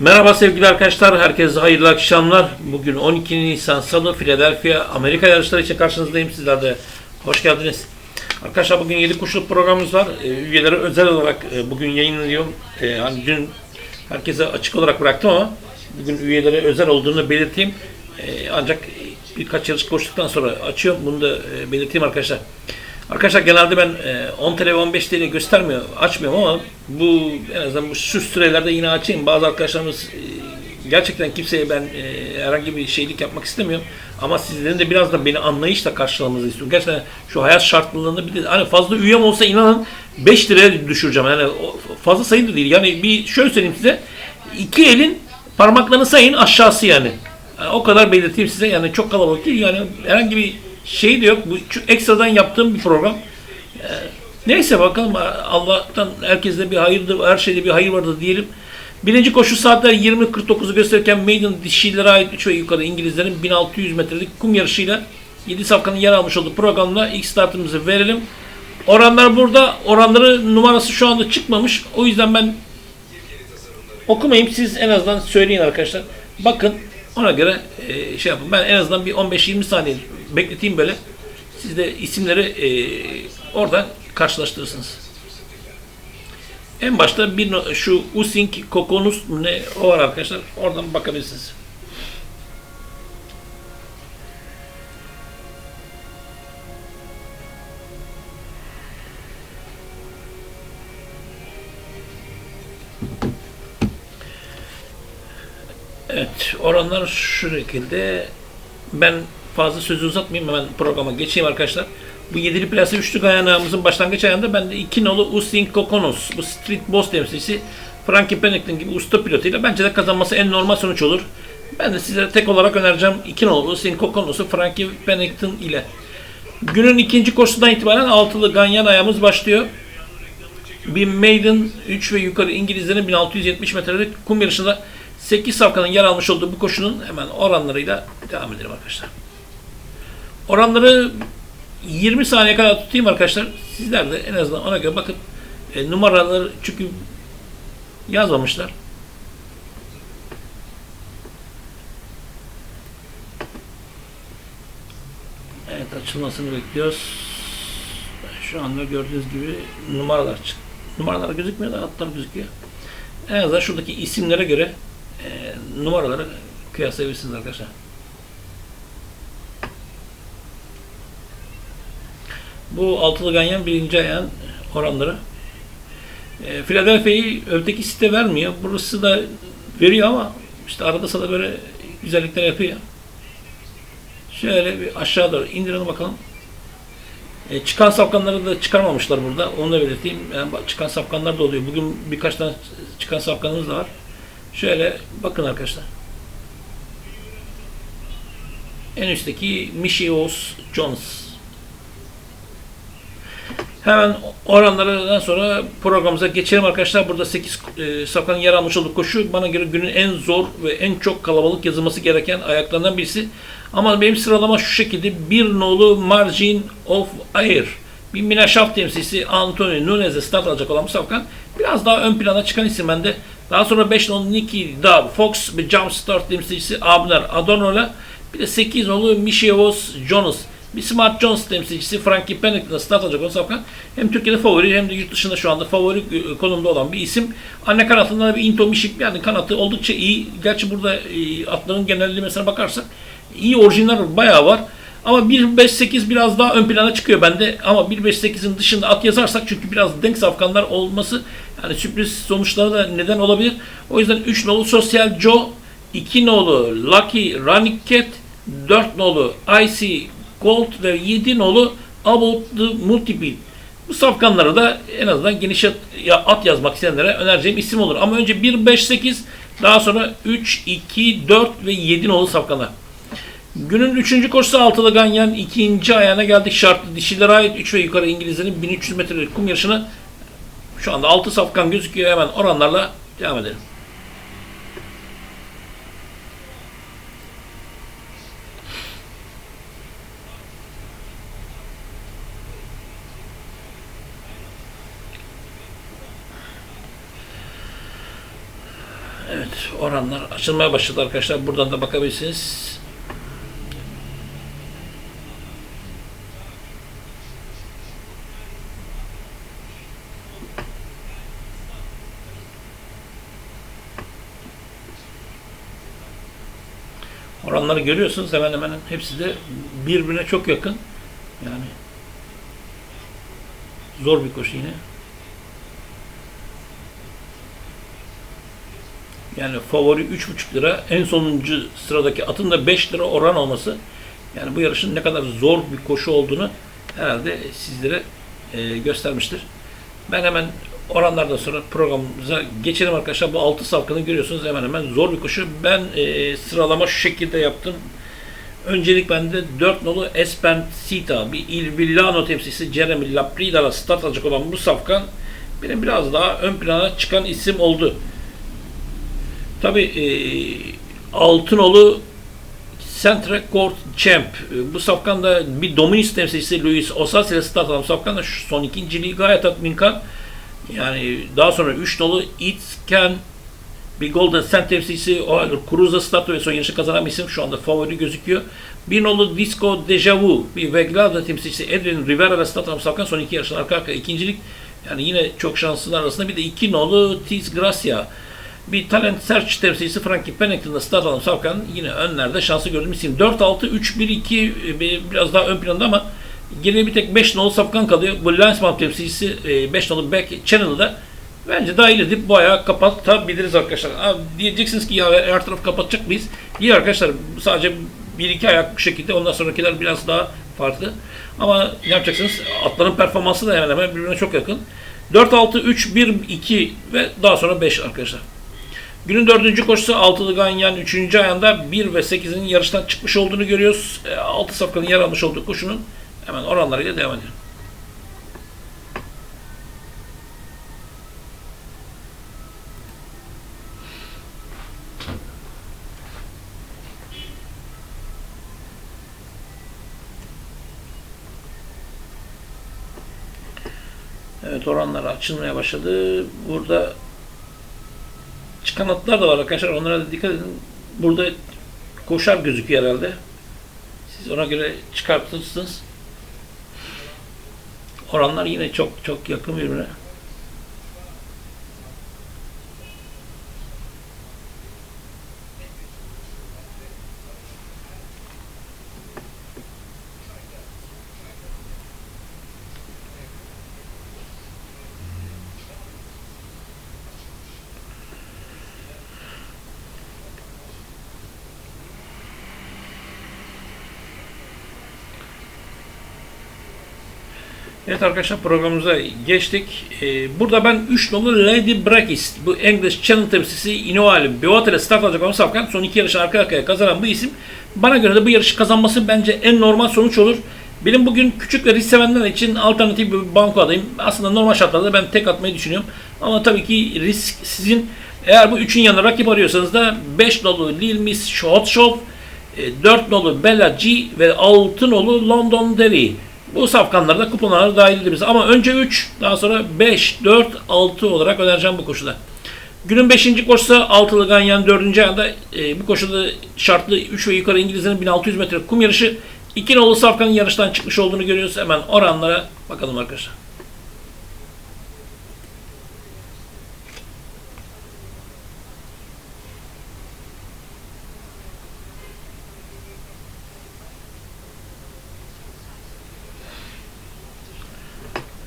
Merhaba sevgili arkadaşlar, herkese hayırlı akşamlar. Bugün 12 Nisan Salı, Philadelphia, Amerika yarışları için karşınızdayım. Sizler de hoş geldiniz. Arkadaşlar bugün 7 koşuluk programımız var. Ee, Üyelere özel olarak e, bugün yayınlıyorum. Ee, Hani dün herkese açık olarak bıraktım ama bugün üyelere özel olduğunu belirteyim. Ee, Ancak birkaç yarış koştuktan sonra açıyorum. Bunu da e, belirteyim. Arkadaşlar genelde ben e, 10 TL ve 15 TL göstermiyor, açmıyorum ama bu en azından bu şu sürelerde yine açayım. Bazı arkadaşlarımız e, gerçekten kimseye ben e, herhangi bir şeylik yapmak istemiyorum. Ama sizlerin de biraz da beni anlayışla karşılamanızı istiyorum. Gerçekten şu hayat şartlılığında bir de hani fazla üyem olsa inanın 5 liraya düşüreceğim. Yani fazla sayı da değil. Yani bir şöyle söyleyeyim size. iki elin parmaklarını sayın aşağısı yani. Yani o kadar belirteyim size. Yani çok kalabalık değil. Yani herhangi bir şey de yok. Bu ekstradan yaptığım bir program. Ee, neyse bakalım Allah'tan herkeste bir hayırdır, her şeyde bir hayır vardır diyelim. Birinci koşu saatler 20.49'u gösterirken Maiden dişilere ait 3 ve yukarı İngilizlerin 1600 metrelik kum yarışıyla 7 safkanın yer almış olduğu programla ilk startımızı verelim. Oranlar burada. Oranları numarası şu anda çıkmamış. O yüzden ben okumayayım. Siz en azından söyleyin arkadaşlar. Bakın ona göre e, şey yapın. Ben en azından bir 15-20 saniye bekleteyim böyle. Siz de isimleri e, oradan karşılaştırırsınız. En başta bir şu Usink Kokonus ne o var arkadaşlar. Oradan bakabilirsiniz. Evet, oranlar şu şekilde. Ben fazla sözü uzatmayayım hemen programa geçeyim arkadaşlar. Bu yedili plase üçlük ayağımızın başlangıç ayağında ben de iki nolu Ustin Kokonos, bu Street Boss temsilcisi Frankie Pennington gibi usta pilotuyla bence de kazanması en normal sonuç olur. Ben de size tek olarak önereceğim iki nolu Ustin Kokonos'u Frankie Pennington ile. Günün ikinci koşusundan itibaren altılı ganyan ayağımız başlıyor. Bir Maiden 3 ve yukarı İngilizlerin 1670 metrelik kum yarışında 8 safkanın yer almış olduğu bu koşunun hemen oranlarıyla devam edelim arkadaşlar. Oranları 20 saniye kadar tutayım arkadaşlar. Sizler de en azından ona göre bakın. E, numaraları çünkü yazmamışlar. Evet açılmasını bekliyoruz. Şu anda gördüğünüz gibi numaralar çık. Numaralar gözükmüyor da hatlar gözüküyor. En azından şuradaki isimlere göre e, numaraları kıyaslayabilirsiniz arkadaşlar. Bu altılı ganyan birinci ayağın oranları. E, Philadelphia'yı öteki site vermiyor. Burası da veriyor ama işte arada sırada böyle güzellikler yapıyor. Şöyle bir aşağı doğru indirelim bakalım. E, çıkan safkanları da çıkarmamışlar burada. Onu da belirteyim. Yani çıkan safkanlar da oluyor. Bugün birkaç tane çıkan safkanımız da var. Şöyle bakın arkadaşlar. En üstteki Michios Jones. Hemen oranlardan sonra programımıza geçelim arkadaşlar. Burada 8 e, safkanın yer almış olduğu koşu bana göre günün en zor ve en çok kalabalık yazılması gereken ayaklarından birisi. Ama benim sıralama şu şekilde. Bir nolu Margin of Air. Bir Mina Shaft temsilcisi Antonio Nunez'e start alacak olan bu safkan biraz daha ön plana çıkan isim bende. Daha sonra 5 nolu Nicky Dub Fox bir Jump Start temsilcisi Abner Adorno'la bir de 8 nolu Michievos Jonas bir Smart Jones temsilcisi Frankie Pennington'la start alacak olan safkan hem Türkiye'de favori hem de yurt dışında şu anda favori e, konumda olan bir isim. Anne kanatında bir Into Mişik yani kanatı oldukça iyi. Gerçi burada e, atların genellemesine bakarsak iyi orijinal bayağı var. Ama 1.5.8 biraz daha ön plana çıkıyor bende. Ama 1.5.8'in dışında at yazarsak çünkü biraz denk safkanlar olması yani sürpriz sonuçları da neden olabilir. O yüzden 3 nolu Social Joe, 2 nolu Lucky Running Cat, 4 nolu Icy Gold ve 7 nolu About the Multiple. Bu safkanlara da en azından geniş at, ya, at yazmak isteyenlere önereceğim isim olur. Ama önce 1, 5, 8 daha sonra 3, 2, 4 ve 7 nolu safkanlar. Günün üçüncü koşusu altılı ganyan ikinci ayağına geldik. Şartlı dişilere ait 3 ve yukarı İngilizlerin 1300 metrelik kum yarışına şu anda 6 safkan gözüküyor. Hemen oranlarla devam edelim. Evet, oranlar açılmaya başladı arkadaşlar. Buradan da bakabilirsiniz. Oranları görüyorsunuz hemen hemen hepsi de birbirine çok yakın. Yani zor bir koşu yine. Yani favori 3,5 lira. En sonuncu sıradaki atın da 5 lira oran olması. Yani bu yarışın ne kadar zor bir koşu olduğunu herhalde sizlere e, göstermiştir. Ben hemen oranlardan sonra programımıza geçelim arkadaşlar. Bu 6 safkanı görüyorsunuz hemen hemen zor bir koşu. Ben e, sıralama şu şekilde yaptım. Öncelik bende 4 nolu Espencita, bir Il Villano temsilcisi Jeremy Laprida'la start alacak olan bu safkan benim biraz daha ön plana çıkan isim oldu. Tabi e, Altınolu Centre Court Champ. E, bu safkan da bir Dominis temsilcisi Luis Osas ile start alan safkan da şu son ikinciliği gayet tatminkan. Yani daha sonra 3 nolu It Can bir Golden Cent temsilcisi o Cruz'a start ve son yarışı kazanan bir isim şu anda favori gözüküyor. Bir nolu Disco Deja Vu bir Veglada temsilcisi Edwin Rivera ile start alan safkan son iki yarışın arka arka ikincilik. Yani yine çok şanslılar arasında bir de iki nolu Tiz Gracia bir talent search temsilcisi Frankie Pennington'da start alan Savkan yine önlerde şansı gördüğüm isim. 4-6-3-1-2 e, biraz daha ön planda ama geriye bir tek 5 nolu Savkan kalıyor. Bu Lensman temsilcisi 5 nolu Beck Channel'da bence dahil edip bu ayağı kapatabiliriz arkadaşlar. Abi diyeceksiniz ki ya her tarafı kapatacak mıyız? İyi arkadaşlar sadece bir iki ayak bu şekilde ondan sonrakiler biraz daha farklı. Ama ne yapacaksınız? Atların performansı da hemen hemen birbirine çok yakın. 4-6-3-1-2 ve daha sonra 5 arkadaşlar. Günün dördüncü koşusu altılı ganyan üçüncü ayında 1 ve 8'in yarıştan çıkmış olduğunu görüyoruz. E, 6 safkanın yer almış olduğu koşunun hemen oranlarıyla devam edelim. Evet oranlar açılmaya başladı. Burada çıkan atlar da var arkadaşlar. Onlara da dikkat edin. Burada koşar gözüküyor herhalde. Siz ona göre çıkartırsınız. Oranlar yine çok çok yakın birbirine. Evet arkadaşlar programımıza geçtik. Ee, burada ben 3 nolu Lady Brakis, bu English Channel temsilcisi Inoali Bivat ile start alacak olan Safkan son iki yarışı arka arkaya kazanan bu isim. Bana göre de bu yarışı kazanması bence en normal sonuç olur. Benim bugün küçük ve risk sevenler için alternatif bir banko adayım. Aslında normal şartlarda ben tek atmayı düşünüyorum. Ama tabii ki risk sizin. Eğer bu üçün yanına rakip arıyorsanız da 5 nolu Lil Miss Shot Shop, 4 nolu Bella G ve 6 nolu London Derry. Bu safkanlarda kuponlara dahil ediliriz. Ama önce 3, daha sonra 5, 4, 6 olarak önereceğim bu koşuda. Günün 5. koşusu altılı ganyan 4. ayında e, bu koşuda şartlı 3 ve yukarı İngilizlerin 1600 metre kum yarışı. 2 nolu safkanın yarıştan çıkmış olduğunu görüyoruz. Hemen oranlara bakalım arkadaşlar.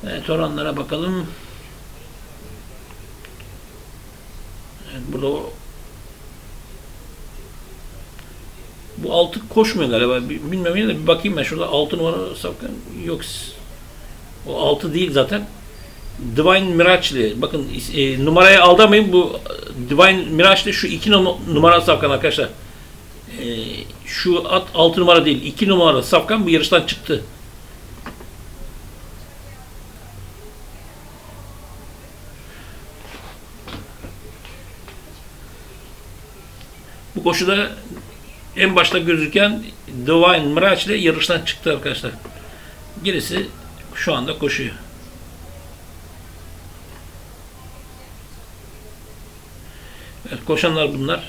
Evet oranlara bakalım. Evet, burada o bu altı koşmuyor galiba. Bilmem yine de bir bakayım ben şurada altı numara sakın yok. O altı değil zaten. Divine Mirage'li. Bakın e, numarayı aldamayın. Bu Divine Mirage'li şu iki numara safkan arkadaşlar. E, şu at altı numara değil. iki numara safkan bu yarıştan çıktı. Bu koşuda en başta gözüken Divine Mirage ile yarıştan çıktı arkadaşlar. Gerisi şu anda koşuyor. Evet, koşanlar bunlar.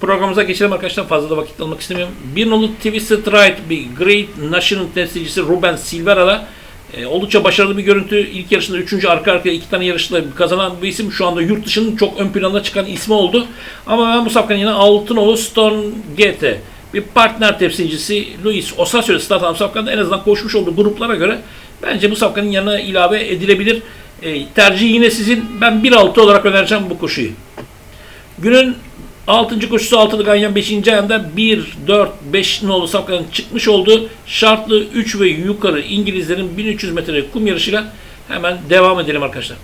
Programımıza geçelim arkadaşlar. Fazla da vakit almak istemiyorum. Bir nolu Twisted Right bir Great National temsilcisi Ruben Silvera'la e, oldukça başarılı bir görüntü. İlk yarışında üçüncü arka arkaya iki tane yarışla kazanan bir isim. Şu anda yurt dışının çok ön planda çıkan ismi oldu. Ama ben bu safkanın yine Altınoğlu Stone GT bir partner temsilcisi Luis Osasio start alan safkanda en azından koşmuş olduğu gruplara göre bence bu safkanın yanına ilave edilebilir. E, tercih yine sizin. Ben 1.6 olarak önereceğim bu koşuyu. Günün 6. koşusu altılı ganyan 5. ayında 1, 4, 5 nolu safkanın çıkmış olduğu şartlı 3 ve yukarı İngilizlerin 1300 metre kum yarışıyla hemen devam edelim arkadaşlar.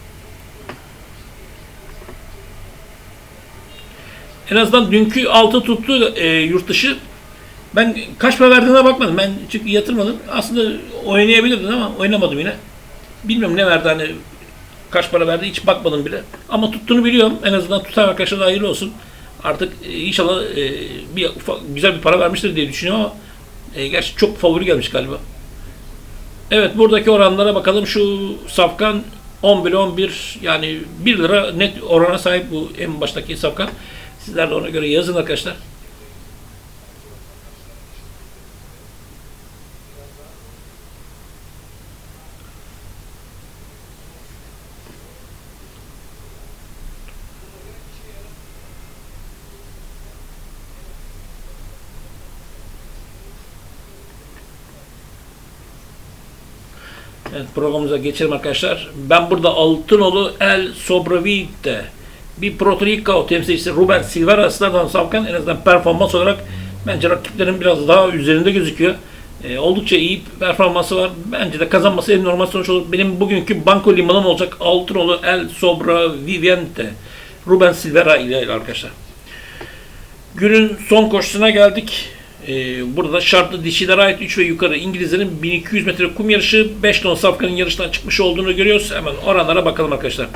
En azından dünkü altı tuttu e, yurt dışı. Ben kaç para verdiğine bakmadım. Ben çünkü yatırmadım. Aslında oynayabilirdim ama oynamadım yine. Bilmiyorum ne verdi hani kaç para verdi hiç bakmadım bile. Ama tuttuğunu biliyorum. En azından tutan arkadaşlar da hayırlı olsun. Artık e, inşallah e, bir ufak, güzel bir para vermiştir diye düşünüyorum ama e, gerçi çok favori gelmiş galiba. Evet buradaki oranlara bakalım. Şu safkan 11 11 yani 1 lira net orana sahip bu en baştaki safkan. Sizler de ona göre yazın arkadaşlar. Evet, programımıza geçelim arkadaşlar. Ben burada Altınolu El Sobravite bir Puerto Rico temsilcisi Ruben Silvera Stadan Savkan en azından performans olarak bence rakiplerin biraz daha üzerinde gözüküyor. Ee, oldukça iyi performansı var. Bence de kazanması en normal sonuç olur. Benim bugünkü banko limanım olacak Altınolu El Sobra. Ruben Silvera ile arkadaşlar. Günün son koşusuna geldik. Ee, burada şartlı dişilere ait 3 ve yukarı İngilizlerin 1200 metre kum yarışı 5 ton safkanın yarıştan çıkmış olduğunu görüyoruz. Hemen oranlara bakalım arkadaşlar.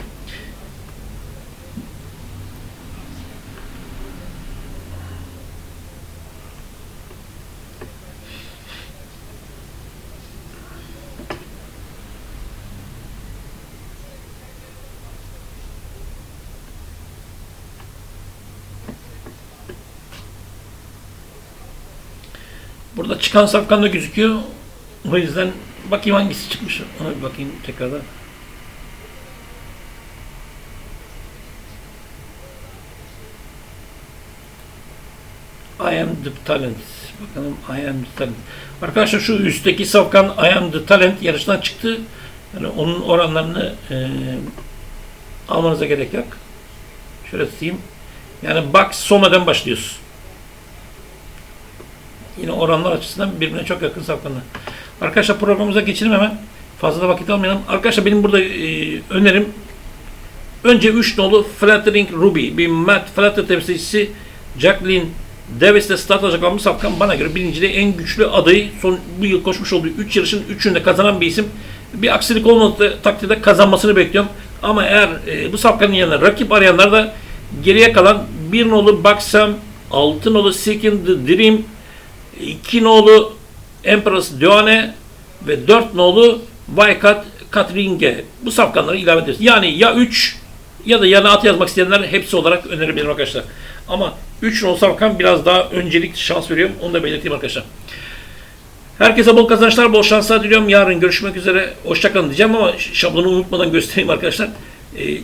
Burada çıkan safkan da gözüküyor. O yüzden bakayım hangisi çıkmış. Ona bir bakayım tekrardan. I am the talent. Bakalım I am the talent. Arkadaşlar şu üstteki safkan I am the talent yarıştan çıktı. Yani onun oranlarını e, almanıza gerek yok. Şöyle tutayım. Yani box Soma'dan başlıyoruz. Yine oranlar açısından birbirine çok yakın safkanlar. Arkadaşlar programımıza geçelim hemen. Fazla da vakit almayalım. Arkadaşlar benim burada e, önerim önce 3 nolu Flattering Ruby. Bir Matt Flatter temsilcisi Jacqueline Davis'te start alacak olan bana göre birinciliğe en güçlü adayı. Son bu yıl koşmuş olduğu 3 yarışın 3'ünde kazanan bir isim. Bir aksilik olmadığı takdirde kazanmasını bekliyorum. Ama eğer e, bu safkanın yanına rakip arayanlar da geriye kalan bir nolu Baksam, 6 nolu Seeking the Dream, 2 nolu Empress Dione ve 4 nolu Vaykat Katringe. Bu safkanları ilave ederiz. Yani ya 3 ya da yana at yazmak isteyenler hepsi olarak önerebilirim arkadaşlar. Ama 3 nolu safkan biraz daha öncelik şans veriyorum. Onu da belirteyim arkadaşlar. Herkese bol kazançlar, bol şanslar diliyorum. Yarın görüşmek üzere. Hoşçakalın diyeceğim ama şablonu unutmadan göstereyim arkadaşlar. Ee,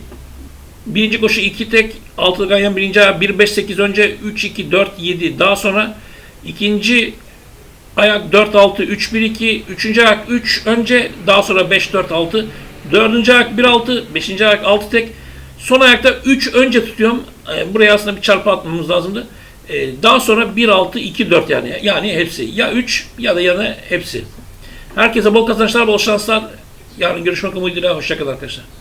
birinci koşu 2 tek, 6 ganyan birinci ayağı 1-5-8 önce 3-2-4-7 daha sonra ikinci ayak 4-6 3-1-2 üçüncü ayak 3 önce daha sonra 5-4-6 dördüncü ayak 1-6 beşinci ayak 6 tek son ayakta 3 önce tutuyorum. Ee, buraya aslında bir çarpı atmamız lazımdı. Ee, daha sonra 1-6-2-4 yani. Yani hepsi. Ya 3 ya da yana hepsi. Herkese bol kazançlar, bol şanslar. Yarın görüşmek umuduyla. Hoşçakalın arkadaşlar.